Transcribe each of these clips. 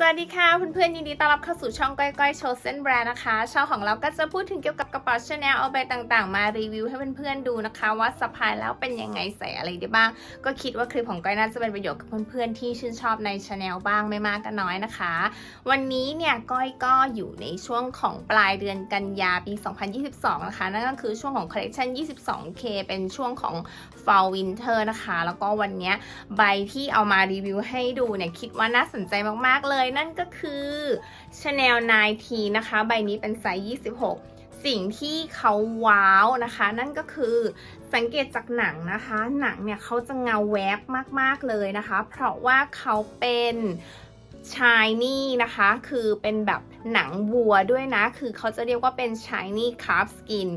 สวัสดีค่ะ เพื่อนๆยินดีต้อนรับเข้าสู่ช่องก้อยก้อยโชว์เส้นแบรนด์นะคะช่องของเราก็จะพูดถึงเกี่ยวกับกระเป๋าชาแนลเอาไปต่างๆ มารีวิวให้เพื่อนๆดูนะคะ ว่าสะพายแล้วเป็นยังไงใส่อะไรได้บ้าง ก็คิดว่าคลิปของก้อยน่าจะเป็นประโยชน์กับเพื่อนๆที่ชื่นชอบในชาแนลบ้างไม่มากก็น้อยนะคะ วันนี้เนี่ยก้อยก็อยู่ในช่วงของปลายเดือนกันยาปี 2022 นะคะนั่นก็คือช่วงของคอลเลคชัน 22K เป็นช่วงของ Fall Winter นะคะ แล้วก็วันนี้ใบที่เอามารีวิวให้ดูเนี่ยคิดว่าน่าสนใจมากๆเลยนั่นก็คือ Chanel 9T นะคะ ใบนี้เป็นไซส์ 26สิ่งที่เขาว้าวนะคะ นั่นก็คือสังเกตจากหนังนะคะ หนังเนี่ยเขาจะเงาแวบมากๆเลยนะคะ เพราะว่าเขาเป็น ชายนี่นะคะ คือเป็นแบบหนังวัวด้วยนะ คือเขาจะเรียกว่าเป็น shiny calf skin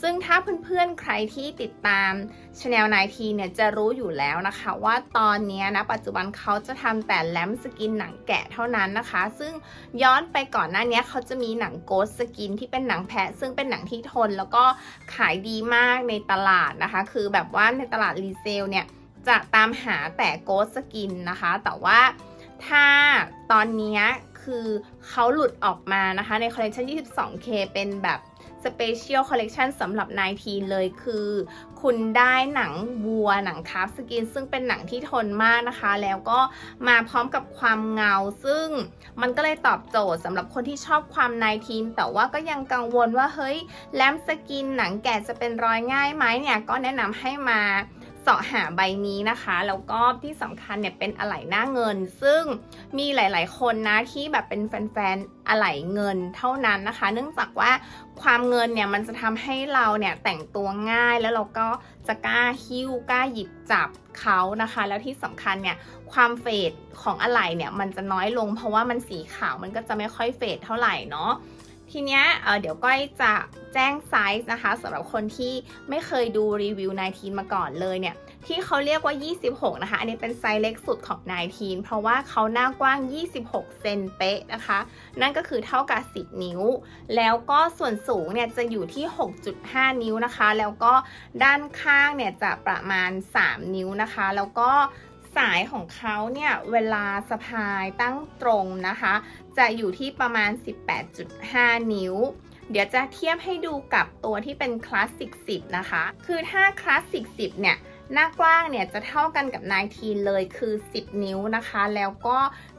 ซึ่งถ้าเพื่อนๆ ใครที่ติดตาม Chanel 9เนี่ยจะรู้อยู่แล้วนะคะ ว่าตอนนี้นะ ปัจจุบันเขาจะทำแต่แลมสกินหนังแกะเท่านั้นนะคะ ซึ่งย้อนไปก่อนหน้านี้เขาจะมีหนังโกสสกินที่เป็นหนังแพะ ซึ่งเป็นหนังที่ทนแล้วก็ขายดีมากในตลาดนะคะ คือแบบว่าในตลาดรีเซลเนี่ยจะตามหาแต่โกสสกินนะคะ แต่ว่า ถ้าตอนนี้คือเขาหลุดออกมานะคะ ในคอลเลคชัน 22K เป็นแบบ Special Collection สำหรับ19เลยคือ คุณได้หนังวัวหนังคาร์ฟสกิน ซึ่งเป็นหนังที่ทนมากนะคะ แล้วก็มาพร้อมกับความเงา ซึ่งมันก็เลยตอบโจทย์สำหรับคนที่ชอบความ19แต่ว่าก็ยังกังวลว่าเฮ้ยแลมสกินหนังแก่จะเป็นรอยง่ายไหมเนี่ย ก็แนะนำให้มา เสาะหาใบนี้นะคะ แล้วก็ที่สำคัญเนี่ยเป็นอะไหล่หน้าเงิน ซึ่งมีหลาย ๆ คนนะที่แบบเป็นแฟนๆอะไหล่เงินเท่านั้นนะคะ เนื่องจากว่าความเงินเนี่ยมันจะทำให้เราเนี่ยแต่งตัวง่ายแล้วเราก็จะกล้าหิ้วกล้าหยิบจับเขานะคะ แล้วที่สำคัญเนี่ยความเฟดของอะไหล่เนี่ยมันจะน้อยลง เพราะว่ามันสีขาวมันก็จะไม่ค่อยเฟดเท่าไหร่เนาะ ทีเนี้ยเเดี๋ยวก้อยจะแจ้งไซส์นะคะสำหรับคนที่ไม่เคยดูรีวิว 19 มาก่อนเลยเนี่ย ที่เขาเรียกว่า 26 นะคะ อันนี้เป็นไซส์เล็กสุดของ 19 เพราะว่าเขาหน้ากว้าง 26 เซนเป๊ะนะคะ นั่นก็คือเท่ากับ 10 นิ้ว แล้วก็ส่วนสูงเนี่ยจะอยู่ที่ 6.5 นิ้วนะคะ แล้วก็ด้านข้างเนี่ยจะประมาณ 3 นิ้วนะคะ แล้วก็สายของเขาเนี่ยเวลาสะพายตั้งตรงนะคะ จะอยู่ที่ประมาณ 18.5 นิ้ว เดี๋ยวจะเทียบให้ดูกับตัวที่เป็นคลาสสิก10 นะคะ คือถ้าคลาสสิก10 เนี่ย หน้ากว้างเนี่ยจะเท่ากันกับ19เลยคือ 10 นิ้วนะคะ แล้วก็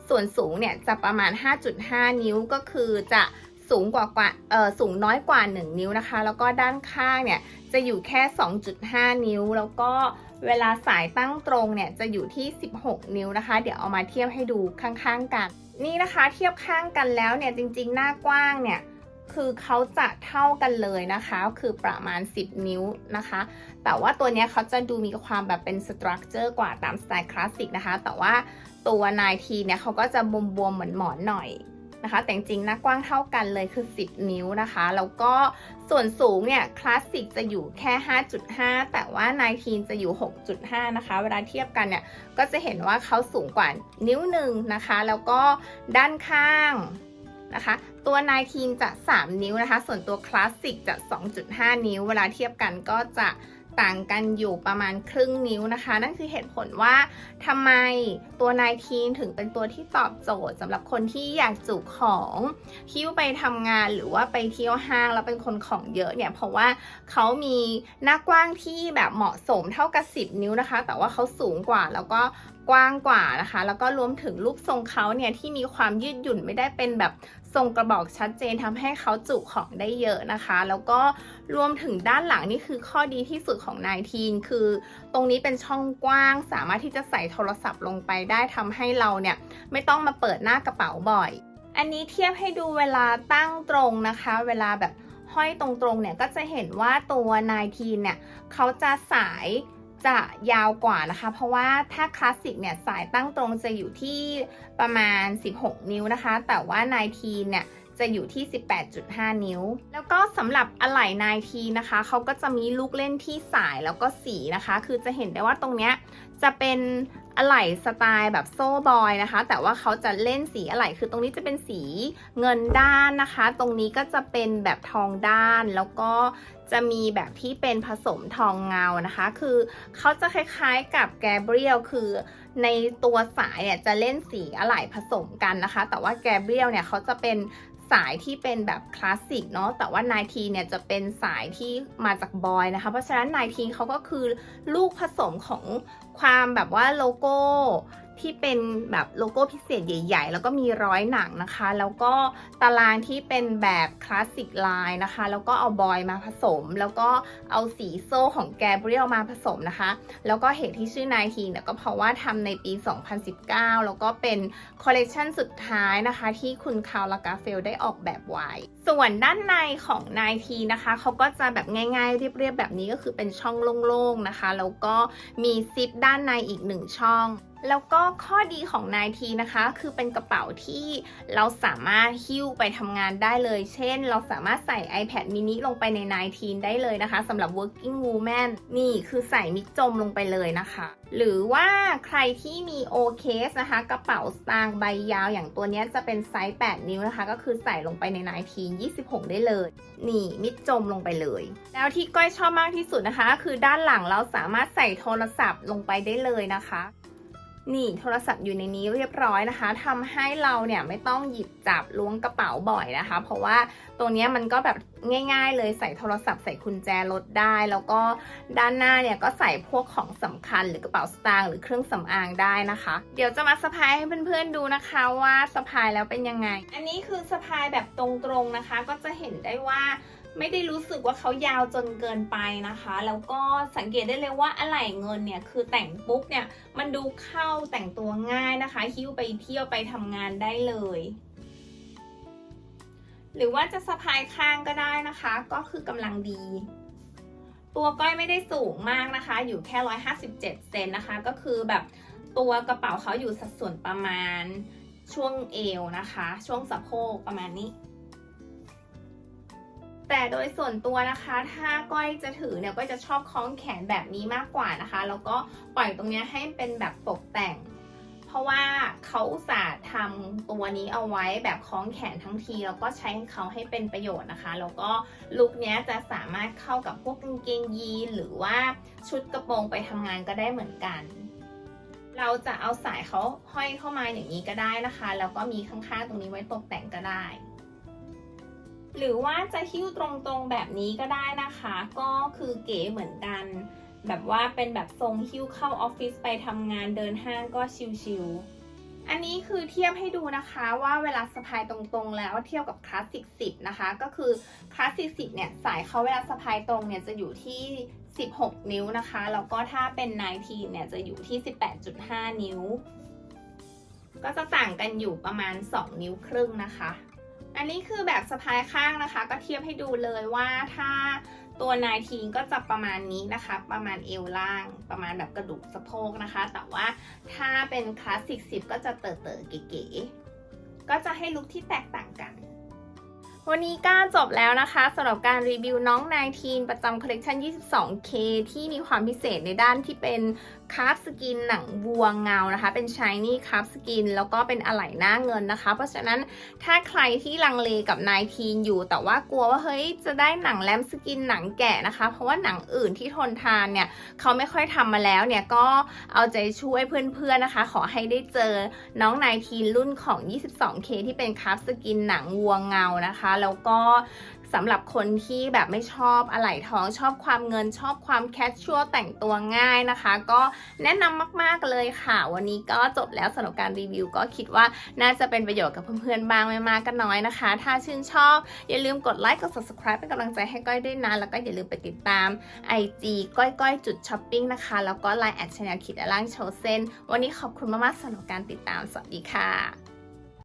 ส่วนสูงเนี่ยจะประมาณ 5.5 นิ้วก็คือจะ สูงกว่ากว่าเออสูงน้อยกว่า 1 นิ้วนะคะ แล้วก็ด้านข้างเนี่ยจะอยู่แค่ 2.5 นิ้ว แล้วก็เวลาสายตั้งตรงเนี่ยจะอยู่ที่ 16 นิ้วนะคะ เดี๋ยวเอามาเทียบให้ดูข้างๆกัน นี่นะคะเทียบข้างกันแล้วเนี่ยจริงๆ หน้ากว้างเนี่ยคือเขาจะเท่ากันเลยนะคะ คือประมาณ 10 นิ้วนะคะ แต่ว่าตัวเนี้ยเขาจะดูมีความแบบเป็นสตรัคเจอร์กว่าตามสไตล์คลาสสิกนะคะ แต่ว่าตัว9ทีเนี่ยเขาก็จะบวมๆเหมือนหมอนหน่อย นะคะ แต่จริงหน้ากว้างเท่ากันเลยคือ 10 นิ้วนะคะ แล้วก็ส่วนสูงเนี่ยคลาสสิกจะอยู่แค่ 5.5 แต่ว่า9จะอยู่ 6.5 นะคะ เวลาเทียบกันเนี่ยก็จะเห็นว่าเขาสูงกว่านิ้วหนึ่งนะคะ แล้วก็ด้านข้างนะคะตัว19จะ 3 นิ้วนะคะ ส่วนตัวคลาสสิกจะ 2.5 นิ้ว เวลาเทียบกันก็จะ ต่างกันอยู่ประมาณครึ่งนิ้วนะคะ นั่นคือเหตุผลว่าทำไมตัว 19 ถึงเป็นตัวที่ตอบโจทย์สำหรับคนที่อยากจุของคิ้วไปทำงานหรือว่าไปเที่ยวห้างแล้วเป็นคนของเยอะเนี่ยเพราะว่าเขามีหน้ากว้างที่แบบเหมาะสมเท่ากับ 10 นิ้วนะคะ แต่ว่าเขาสูงกว่าแล้วก็ กว้างกว่านะคะ แล้วก็รวมถึงรูปทรงเขาเนี่ยที่มีความยืดหยุ่นไม่ได้เป็นแบบทรงกระบอกชัดเจนทำให้เขาจุของได้เยอะนะคะ แล้วก็รวมถึงด้านหลังนี่คือข้อดีที่สุดของ19คือ ตรงนี้เป็นช่องกว้าง สามารถที่จะใส่โทรศัพท์ลงไปได้ทำให้เราเนี่ยไม่ต้องมาเปิดหน้ากระเป๋าบ่อย อันนี้เทียบให้ดูเวลาตั้งตรงนะคะ เวลาแบบห้อยตรงๆเนี่ยก็จะเห็นว่าตัว19เนี่ยเขาจะสาย จะยาวกว่านะคะ เพราะว่าถ้าคลาสสิกเนี่ยสายตั้งตรงจะอยู่ที่ประมาณ 16 นิ้วนะคะ แต่ว่า9ทีเนี่ยจะอยู่ที่ 18.5 นิ้ว แล้วก็สำหรับอะไหล่9ทีนะคะ เขาก็จะมีลูกเล่นที่สายแล้วก็สีนะคะ คือจะเห็นได้ว่าตรงเนี้ยจะเป็น อะไหล่สไตล์แบบโซ่บอยนะคะ แต่ว่าเขาจะเล่นสีอะไหล่คือตรงนี้จะเป็นสีเงินด้านนะคะ ตรงนี้ก็จะเป็นแบบทองด้านแล้วก็จะมีแบบที่เป็นผสมทองเงานะคะ คือเขาจะคล้ายๆกับแกเบรียลคือในตัวสายเนี่ยจะเล่นสีอะไหล่ผสมกันนะคะ แต่ว่าแกเบรียลเนี่ยเขาจะเป็น สายที่เป็นแบบคลาสสิกเนาะแต่ว่านายทีเนี่ยจะเป็นสายที่มาจากบอยนะคะ เพราะฉะนั้นนายทีเขาก็คือลูกผสมของความแบบว่าโลโก้ ที่เป็นแบบโลโก้พิเศษใหญ่ ๆ แล้วก็มีร้อยหนังนะคะ แล้วก็ตารางที่เป็นแบบคลาสสิกไลน์นะคะ แล้วก็เอาบอยมาผสม แล้วก็เอาสีโซ่ของแกเบรียลมาผสมนะคะ แล้วก็เหตุที่ชื่อนายทีเนี่ยก็เพราะว่าทำในปี 2019 แล้วก็เป็นคอลเลกชันสุดท้ายนะคะ ที่คุณคาร์ลากาเฟลได้ออกแบบไว้ ส่วนด้านในของนายทีนะคะเขาก็จะแบบง่ายๆ เรียบๆแบบนี้ก็คือเป็นช่องโล่งๆนะคะ แล้วก็มีซิปด้านในอีกหนึ่งช่อง แล้วก็ข้อดีของนายทีนะคะ คือเป็นกระเป๋าที่เราสามารถหิ้วไปทำงานได้เลย เช่น เราสามารถใส่ iPad mini ลงไปในนายทีได้เลยนะคะสำหรับ working woman นี่คือใส่มิกจมลงไปเลยนะคะ หรือว่าใครที่มี O case นะคะ กระเป๋าสตางค์ใบยาวอย่างตัวนี้จะเป็นไซส์ 8 นิ้วนะคะ ก็คือใส่ลงไปในนายที26 ได้เลย นี่มิดจมลงไปเลย แล้วที่ก้อยชอบมากที่สุดนะคะ คือด้านหลังเราสามารถใส่โทรศัพท์ลงไปได้เลยนะคะ นี่โทรศัพท์อยู่ในนี้เรียบร้อยนะคะทำให้เราเนี่ยไม่ต้องหยิบจับล้วงกระเป๋าบ่อยนะคะ เพราะว่าตัวนี้มันก็แบบง่าย ๆ เลยใส่โทรศัพท์ใส่กุญแจรถได้ แล้วก็ด้านหน้าเนี่ยก็ใส่พวกของสำคัญหรือกระเป๋าสตางค์หรือเครื่องสำอางได้นะคะ เดี๋ยวจะมาสะพายให้เพื่อนๆดูนะคะว่าสะพายแล้วเป็นยังไง อันนี้คือสะพายแบบตรงๆนะคะ ก็จะเห็นได้ว่า ไม่ได้รู้สึกว่าเขายาวจนเกินไปนะคะ แล้วก็สังเกตได้เลยว่าอะไหล่เงินเนี่ยคือแต่งปุ๊บเนี่ยมันดูเข้าแต่งตัวง่ายนะคะหิ้วไปเที่ยวไปทำงานได้เลย หรือว่าจะสะพายข้างก็ได้นะคะ ก็คือกำลังดี ตัวก้อยไม่ได้สูงมากนะคะ อยู่แค่ 157 เซนนะคะ ก็คือแบบตัวกระเป๋าเขาอยู่สัดส่วนประมาณช่วงเอวนะคะ ช่วงสะโพกประมาณนี้ แต่โดยส่วนตัวนะคะ ถ้าก้อยจะถือเนี่ยก็จะชอบคล้องแขนแบบนี้มากกว่านะคะ แล้วก็ปล่อยตรงนี้ให้เป็นแบบตกแต่ง เพราะว่าเขาอุตส่าห์ทำตัวนี้เอาไว้แบบคล้องแขนทั้งทีแล้วก็ใช้เขาให้เป็นประโยชน์นะคะ แล้วก็ลุคนี้จะสามารถเข้ากับพวกกางเกงยีนหรือว่าชุดกระโปรงไปทำงานก็ได้เหมือนกันเราจะเอาสายเขาห้อยเข้ามาอย่างนี้ก็ได้นะคะ แล้วก็มีข้างๆตรงนี้ไว้ตกแต่งก็ได้ หรือว่าจะหิ้วตรงๆแบบนี้ก็ได้นะคะ ก็คือเก๋เหมือนกัน แบบว่าเป็นแบบทรงหิ้วเข้าออฟฟิศไปทำงานเดินห้างก็ชิลๆอันนี้คือเทียบให้ดูนะคะว่าเวลาสะพายตรงๆ แล้วเทียบกับคลาสสิก10นะคะ ก็คือคลาสสิก10เนี่ยสายเขาเวลาสะพายตรงเนี่ยจะอยู่ที่ 16 นิ้วนะคะ แล้วก็ถ้าเป็น19เนี่ยจะอยู่ที่ 18.5 นิ้ว ก็จะต่างกันอยู่ประมาณ 2 นิ้วครึ่งนะคะ อันนี้คือแบบสะพายข้างนะคะ ก็เทียบให้ดูเลยว่าถ้าตัวนายทีนก็จะประมาณนี้นะคะ ประมาณเอวล่างประมาณแบบกระดูกสะโพกนะคะ แต่ว่าถ้าเป็นคลาสสิกสิบก็จะเต๋อเต๋อเก๋ๆก็จะให้ลุคที่แตกต่างกัน วันนี้ก็จบแล้วนะคะสำหรับการรีวิวน้องนายทีนประจำคอลเลกชัน 22K ที่มีความพิเศษในด้านที่เป็นคาร์บสกินหนังวัวเงานะคะ เป็นชายนี่คาร์บสกินแล้วก็เป็นอะไหล่หน้าเงินนะคะ เพราะฉะนั้นถ้าใครที่ลังเลกับนายทีนอยู่แต่ว่ากลัวว่าเฮ้ยจะได้หนังแลมสกินหนังแกะนะคะ เพราะว่าหนังอื่นที่ทนทานเนี่ยเขาไม่ค่อยทำมาแล้วเนี่ยก็เอาใจช่วยเพื่อนๆนะคะ ขอให้ได้เจอน้องนายทีนรุ่นของ 22K ที่เป็นคาร์บสกินหนังวัวเงานะคะแล้วก็สำหรับคนที่แบบไม่ชอบอะไหล่ทองชอบความเงินชอบความแคชชัวแต่งตัวง่ายนะคะ ก็แนะนำมากๆเลยค่ะ วันนี้ก็จบแล้วสำหรับการรีวิว ก็คิดว่าน่าจะเป็นประโยชน์กับเพื่อนๆบ้างไม่มากก็น้อยนะคะ ถ้าชื่นชอบ อย่าลืมกดไลค์กด subscribe เป็นกำลังใจให้ก้อยด้วยนะแล้วก็อย่าลืมไปติดตาม IG ก้อยก้อยจุดช้อปปิ้งนะคะแล้วก็ Line แอดชแนลขีดล่างโชว์เส้นวันนี้ขอบคุณมากๆสำหรับการติดตามสวัสดีค่ะ